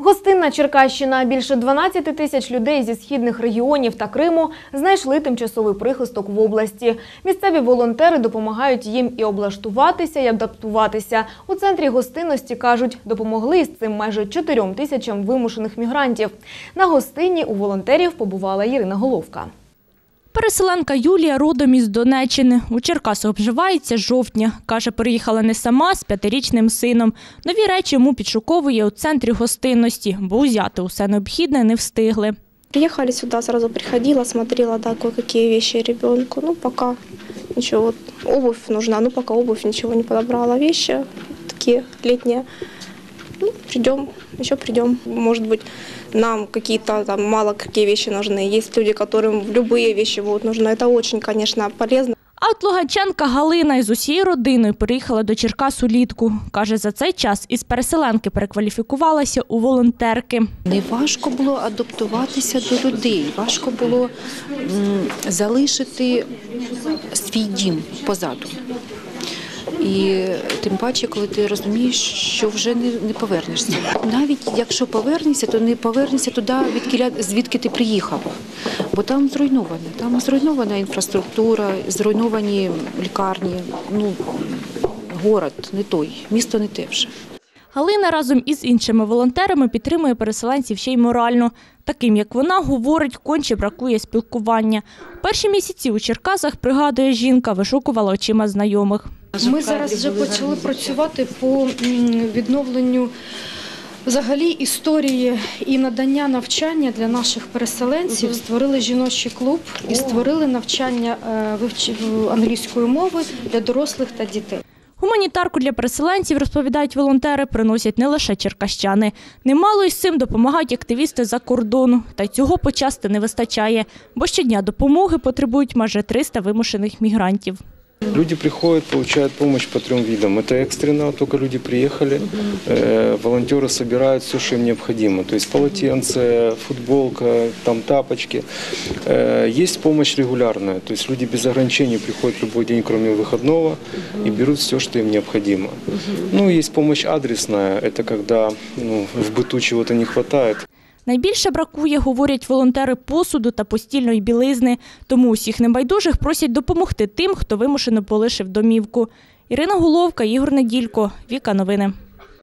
Гостинна Черкащина. Більше 12 тисяч людей зі східних регіонів та Криму знайшли тимчасовий прихисток в області. Місцеві волонтери допомагають їм і облаштуватися, і адаптуватися. У центрі гостинності кажуть, допомогли з цим майже 4 тисячам вимушених мігрантів. На гостині у волонтерів побувала Ірина Головка. Переселенка Юлія родом із Донеччини. У Черкасах обживається жовтня. Каже, приїхала не сама з п'ятирічним сином. Нові речі йому підшуковує у центрі гостинності, бо узяти усе необхідне не встигли. Приехали сюда, сразу приходила, смотрела, да, кое-какие вещи. Ну, пока ничего, обувь нужна, ну, пока обувь ничего не подобрала. Вещи такие летние Ну, придем, еще придем. Может быть, нам какие-то там мало какие вещи нужны. Есть люди, которым любые вещи будут нужны. Это очень, конечно, полезно. А от луганчанка Галина із усією родиною переїхала до Черкас улітку. Каже, за цей час із переселенки перекваліфікувалася у волонтерки. Не важко було адаптуватися до людей, важко було м, залишити свій дім позаду. І тим паче, коли ти розумієш, що вже не, не повернешся. Навіть якщо повернешся, то не повернешся туди, звідки ти приїхав. Бо там зруйновано. Там зруйнована інфраструктура, зруйновані лікарні. Ну, город не той, місто не те вже. Галина разом із іншими волонтерами підтримує переселенців ще й морально. Таким, як вона, говорить, конче бракує спілкування. Перші місяці у Черкасах, пригадує жінка, вишукувала очима знайомих. Ми зараз вже почали працювати по відновленню взагалі історії і надання навчання для наших переселенців. Створили жіночий клуб і створили навчання е, англійської мови для дорослих та дітей. Гуманітарку для переселенців, розповідають волонтери, приносять не лише черкащани. Немало із цим допомагають активісти за кордону. Та й цього почасти не вистачає, бо щодня допомоги потребують майже 300 вимушених мігрантів. Люди приходят, получают помощь по трем видам. Это экстренно, только люди приехали. Э, волонтеры собирают все, что им необходимо. То есть полотенце, футболка, там тапочки. Э, есть помощь регулярная. То есть люди без ограничений приходят любой день, кроме выходного, и берут все, что им необходимо. Ну, есть помощь адресная. Это когда ну, в быту чего-то не хватает. Найбільше бракує, говорять волонтери, посуду та постільної білизни. Тому усіх небайдужих просять допомогти тим, хто вимушено полишив домівку. Ірина Головка, Ігор Неділько, Віка Новини.